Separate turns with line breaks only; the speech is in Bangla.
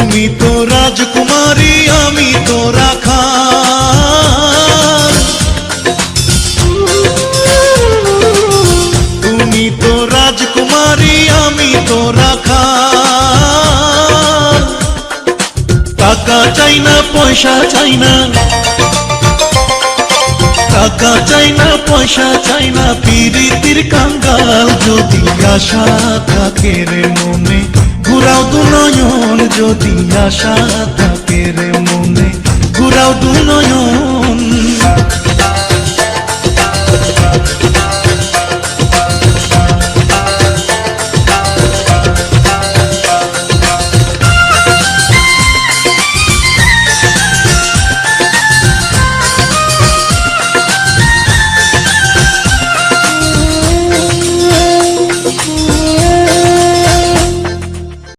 তুমি তো রাজকুমারী, আমি তো রাখা তুমি তো রাজকুমারী, আমি তো রাখা টাকা চাই না, পয়সা চাই না। টাকা চাই না, পয়সা চাই না। পিরিতির কাঙ্গাল যদি আশা থাকে রে মনে যদি আশা থাকে রে মনে ঘুরাও দু নয়ন